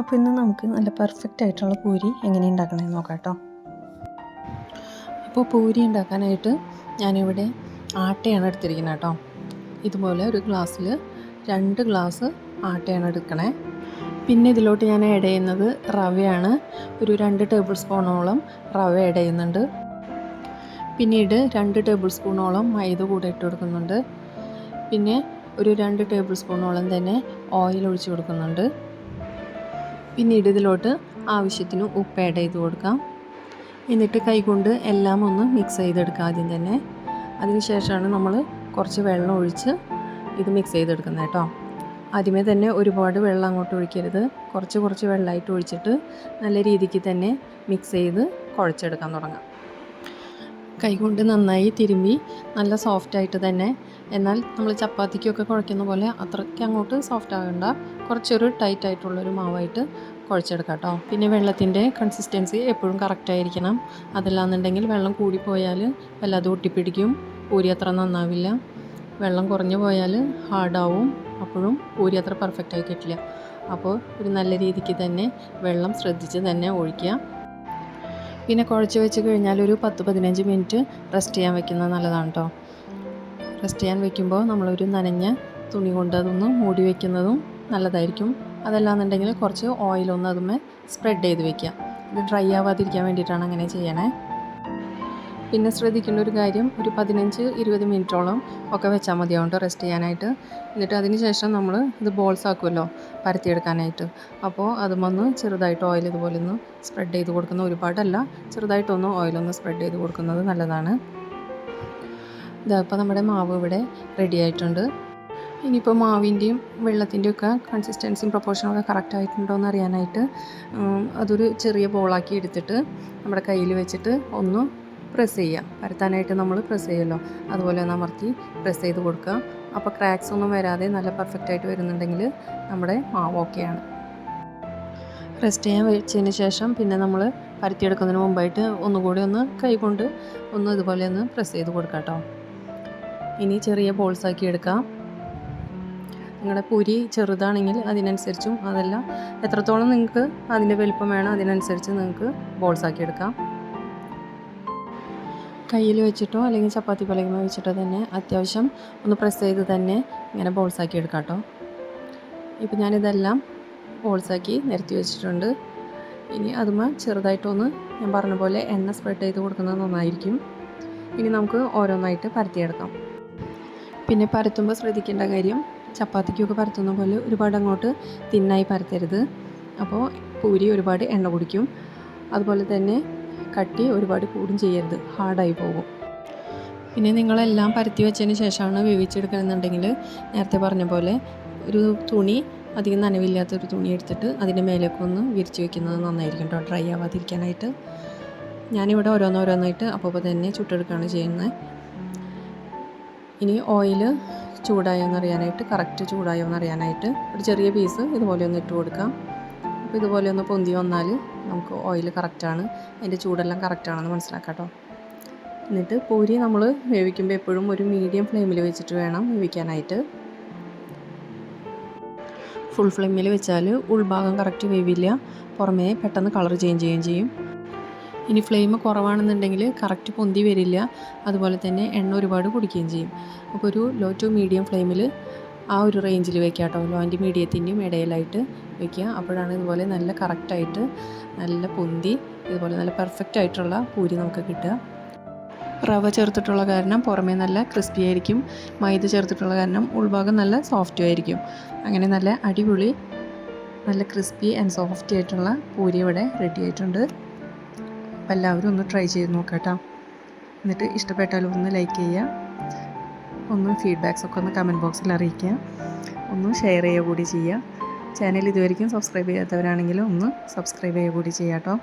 അപ്പോൾ ഇന്ന് നമുക്ക് നല്ല പെർഫെക്റ്റ് ആയിട്ടുള്ള പൂരി എങ്ങനെ ഉണ്ടാക്കണമെന്ന് നോക്കാം കേട്ടോ അപ്പോൾ പൂരി ഉണ്ടാക്കാനായിട്ട് ഞാനിവിടെ ആട്ടയാണ് എടുത്തിരിക്കുന്നത് കേട്ടോ. ഇതുപോലെ ഒരു ഗ്ലാസ്സിൽ രണ്ട് ഗ്ലാസ് ആട്ടയാണ് എടുക്കണേ. പിന്നെ ഇതിലോട്ട് ഞാൻ ആഡ് ചെയ്യുന്നത് റവയാണ്. ഒരു രണ്ട് ടേബിൾ സ്പൂണോളം റവ ആഡ് ചെയ്യുന്നുണ്ട്. പിന്നീട് രണ്ട് ടേബിൾ സ്പൂണോളം മൈദ കൂടെ ഇട്ട് കൊടുക്കുന്നുണ്ട്. പിന്നെ ഒരു രണ്ട് ടേബിൾ സ്പൂണോളം തന്നെ ഓയിൽ ഒഴിച്ച് കൊടുക്കുന്നുണ്ട്. പിന്നീട് ഇതിലോട്ട് ആവശ്യത്തിന് ഉപ്പ് ആഡ് ചെയ്ത് കൊടുക്കാം. എന്നിട്ട് കൈകൊണ്ട് എല്ലാം ഒന്ന് മിക്സ് ചെയ്തെടുക്കുക ആദ്യം തന്നെ. അതിനുശേഷമാണ് നമ്മൾ കുറച്ച് വെള്ളം ഒഴിച്ച് ഇത് മിക്സ് ചെയ്തെടുക്കുന്നത് കേട്ടോ. ആദ്യമേ തന്നെ ഒരുപാട് വെള്ളം അങ്ങോട്ട് ഒഴിക്കരുത്. കുറച്ച് കുറച്ച് വെള്ളമായിട്ട് ഒഴിച്ചിട്ട് നല്ല രീതിക്ക് തന്നെ മിക്സ് ചെയ്ത് കുഴച്ചെടുക്കാൻ തുടങ്ങാം. കൈകൊണ്ട് നന്നായി തിരുമ്പി നല്ല സോഫ്റ്റായിട്ട് തന്നെ. എന്നാൽ നമ്മൾ ചപ്പാത്തിക്കൊക്കെ കുഴയ്ക്കുന്ന പോലെ അത്രയ്ക്ക് അങ്ങോട്ട് സോഫ്റ്റ് ആകണ്ട കുറച്ചൊരു ടൈറ്റ് ആയിട്ടുള്ളൊരു മാവായിട്ട് കുഴച്ചെടുക്കാം കേട്ടോ. പിന്നെ വെള്ളത്തിന്റെ കൺസിസ്റ്റൻസി എപ്പോഴും കറക്റ്റായിരിക്കണം അതല്ലാന്നുണ്ടെങ്കിൽ വെള്ളം കൂടിപ്പോയാൽ വല്ലാതെ ഒട്ടിപ്പിടിക്കും. പൂരി അത്ര നന്നാവില്ല. വെള്ളം കുറഞ്ഞു പോയാൽ ഹാർഡാവും അപ്പോഴും പൂരി അത്ര പെർഫെക്റ്റായി കിട്ടില്ല. അപ്പോൾ ഒരു നല്ല രീതിക്ക് തന്നെ വെള്ളം ശ്രദ്ധിച്ച് തന്നെ ഒഴിക്കുക. പിന്നെ കുഴച്ച് വെച്ച് കഴിഞ്ഞാൽ ഒരു പത്ത് പതിനഞ്ച് മിനിറ്റ് റെസ്റ്റ് ചെയ്യാൻ വെക്കുന്നത് നല്ലതാണ് കേട്ടോ റെസ്റ്റ് ചെയ്യാൻ വെക്കുമ്പോൾ നമ്മളൊരു നനഞ്ഞ തുണി കൊണ്ട് അതൊന്ന് മൂടി വെക്കുന്നതും നല്ലതായിരിക്കും. അതല്ലാന്നുണ്ടെങ്കിൽ കുറച്ച് ഓയിലൊന്ന് അതുമേ സ്പ്രെഡ് ചെയ്ത് വെക്കുക. ഇത് ഡ്രൈ ആവാതിരിക്കാൻ വേണ്ടിയിട്ടാണ് അങ്ങനെ ചെയ്യണേ. പിന്നെ ശ്രദ്ധിക്കേണ്ട ഒരു കാര്യം ഒരു പതിനഞ്ച് ഇരുപത് മിനിറ്റോളം ഒക്കെ വെച്ചാൽ മതിയാവും റെസ്റ്റ് ചെയ്യാനായിട്ട്. എന്നിട്ട് അതിന് ശേഷം നമ്മൾ ഇത് ബോൾസ് ആക്കുമല്ലോ പരത്തിയെടുക്കാനായിട്ട്. അപ്പോൾ അതുമൊന്ന് ചെറുതായിട്ട് ഓയിൽ ഇതുപോലെ ഒന്ന് സ്പ്രെഡ് ചെയ്ത് കൊടുക്കുന്ന ഒരുപാടല്ല ചെറുതായിട്ടൊന്ന് ഓയിലൊന്ന് സ്പ്രെഡ് ചെയ്ത് കൊടുക്കുന്നത് നല്ലതാണ്. ഇതപ്പോൾ നമ്മുടെ മാവ് ഇവിടെ റെഡി ആയിട്ടുണ്ട്. ഇനിയിപ്പോൾ മാവിന്റെയും വെള്ളത്തിന്റെയും ഒക്കെ കൺസിസ്റ്റൻസിയും പ്രൊപ്പോർഷനും ഒക്കെ കറക്റ്റ് ആയിട്ടുണ്ടോ എന്ന് അറിയാനായിട്ട് അതൊരു ചെറിയ ബോളാക്കി എടുത്തിട്ട് നമ്മുടെ കയ്യിൽ വെച്ചിട്ട് ഒന്ന് പ്രസ് ചെയ്യുക. പരത്താനായിട്ട് നമ്മൾ പ്രസ് ചെയ്യുമല്ലോ. അതുപോലെ ഒന്ന് അമർത്തി പ്രസ് ചെയ്ത് കൊടുക്കുക. അപ്പോൾ ക്രാക്സ് ഒന്നും വരാതെ നല്ല പെർഫെക്റ്റ് ആയിട്ട് വരുന്നുണ്ടെങ്കിൽ നമ്മുടെ മാവ് ഓക്കെയാണ് റെസ്റ്റ് ചെയ്യാൻ വെച്ചതിന് ശേഷം പിന്നെ നമ്മൾ പരത്തിയെടുക്കുന്നതിന് മുമ്പായിട്ട് ഒന്നുകൂടി ഒന്ന് കൈകൊണ്ട് ഒന്ന് ഇതുപോലെ ഒന്ന് പ്രസ് ചെയ്ത് കൊടുക്കാം കേട്ടോ. ഇനി ചെറിയ ബോൾസ് ആക്കി എടുക്കാം നിങ്ങളുടെ പുരി ചെറുതാണെങ്കിൽ അതിനനുസരിച്ചും അതല്ല എത്രത്തോളം നിങ്ങൾക്ക് അതിന്റെ വലിപ്പം വേണം അതിനനുസരിച്ച് നിങ്ങൾക്ക് ബോൾസ് ആക്കി എടുക്കാം. കയ്യിൽ വെച്ചിട്ടോ അല്ലെങ്കിൽ ചപ്പാത്തി പലകമ വെച്ചിട്ടോ തന്നെ അത്യാവശ്യം ഒന്ന് പ്രസ് ചെയ്ത് തന്നെ ഇങ്ങനെ ബോൾസാക്കി എടുക്കാം കേട്ടോ ഇപ്പം ഞാനിതെല്ലാം ബോൾസാക്കി നിരത്തി വെച്ചിട്ടുണ്ട്. ഇനി അതുമ ചെറുതായിട്ടൊന്ന് ഞാൻ പറഞ്ഞ പോലെ എണ്ണ സ്പ്രെഡ് ചെയ്ത് കൊടുക്കുന്നത് നന്നായിരിക്കും. ഇനി നമുക്ക് ഓരോന്നായിട്ട് പരത്തിയെടുക്കാം. പിന്നെ പരത്തുമ്പോൾ ശ്രദ്ധിക്കേണ്ട കാര്യം ചപ്പാത്തിക്കൊക്കെ പരത്തുന്ന പോലെ ഒരുപാട് അങ്ങോട്ട് തിന്നായി പരത്തരുത്. അപ്പോൾ പൂരി ഒരുപാട് എണ്ണ കുടിക്കും. അതുപോലെ തന്നെ കട്ടി ഒരുപാട് കൂടും ചെയ്യരുത്. ഹാർഡായി പോകും. പിന്നെ നിങ്ങളെല്ലാം പരത്തി വെച്ചതിന് ശേഷമാണ് വേവിച്ചെടുക്കണമെന്നുണ്ടെങ്കിൽ നേരത്തെ പറഞ്ഞ പോലെ ഒരു തുണി അധികം നനവില്ലാത്തൊരു തുണി എടുത്തിട്ട് അതിന്റെ മേലേക്ക് ഒന്ന് വിരിച്ച് വെക്കുന്നത് നന്നായിരിക്കും കേട്ടോ. ഡ്രൈ ആവാതിരിക്കാനായിട്ട്. ഞാനിവിടെ ഓരോന്നോരോന്നായിട്ട് അപ്പോൾ തന്നെ ചുട്ടെടുക്കുകയാണ് ചെയ്യുന്നത്. ഇനി ഓയിൽ ചൂടായോ എന്നറിയാനായിട്ട് കറക്റ്റ് ചൂടായോ എന്നറിയാനായിട്ട് ഒരു ചെറിയ പീസ് ഇതുപോലെ ഒന്ന് ഇട്ട് കൊടുക്കാം. അപ്പോൾ ഇതുപോലെ ഒന്ന് പൊന്തി വന്നാൽ നമുക്ക് ഓയിൽ കറക്റ്റാണ് അതിന്റെ ചൂടെല്ലാം കറക്റ്റാണെന്ന് മനസ്സിലാക്കാം കേട്ടോ എന്നിട്ട് പൂരി നമ്മൾ വേവിക്കുമ്പോൾ എപ്പോഴും ഒരു മീഡിയം ഫ്ലെയിമിൽ വെച്ചിട്ട് വേണം വേവിക്കാനായിട്ട്. ഫുൾ ഫ്ലെയിമിൽ വെച്ചാൽ ഉൾഭാഗം കറക്റ്റ് വേവില്ല. പുറമേ പെട്ടെന്ന് കളർ ചേഞ്ച് ചെയ്യുകയും ചെയ്യും. ഇനി ഫ്ലെയിം കുറവാണെന്നുണ്ടെങ്കിൽ കറക്റ്റ് പൊന്തി വരില്ല. അതുപോലെ തന്നെ എണ്ണ ഒരുപാട് കുടിക്കുകയും ചെയ്യും. അപ്പോൾ ഒരു ലോ ടു മീഡിയം ഫ്ലെയിമിൽ ആ ഒരു റേഞ്ചിൽ വെക്കാട്ടോ. കേട്ടോ ലോ ആൻഡ് മീഡിയത്തിന്റെയും ഇടയിലായിട്ട് വെക്കുക. അപ്പോഴാണ് ഇതുപോലെ നല്ല കറക്റ്റായിട്ട് നല്ല പൊന്തി ഇതുപോലെ നല്ല പെർഫെക്റ്റ് ആയിട്ടുള്ള പൂരി നമുക്ക് കിട്ടുക. റവ ചേർത്തിട്ടുള്ള കാരണം പുറമേ നല്ല ക്രിസ്പി ആയിരിക്കും. മൈദ ചേർത്തിട്ടുള്ള കാരണം ഉൾഭാഗം നല്ല സോഫ്റ്റും ആയിരിക്കും. അങ്ങനെ നല്ല അടിപൊളി നല്ല ക്രിസ്പി ആൻഡ് സോഫ്റ്റ് ആയിട്ടുള്ള പൂരി ഇവിടെ റെഡി ആയിട്ടുണ്ട്. അപ്പോൾ എല്ലാവരും ഒന്ന് ട്രൈ ചെയ്ത് നോക്കാം കേട്ടോ എന്നിട്ട് ഇഷ്ടപ്പെട്ടാലും ഒന്ന് ലൈക്ക് ചെയ്യുക. ഒന്ന് ഫീഡ്ബാക്സ് ഒക്കെ ഒന്ന് കമന്റ് ബോക്സിൽ അറിയിക്കുക. ഒന്ന് ഷെയർ ചെയ്യുക കൂടി ചെയ്യുക. ചാനൽ ഇതുവരെയും സബ്സ്ക്രൈബ് ചെയ്യാത്തവരാണെങ്കിലും ഒന്ന് സബ്സ്ക്രൈബ് ചെയ്യുക കൂടി ചെയ്യാം കേട്ടോ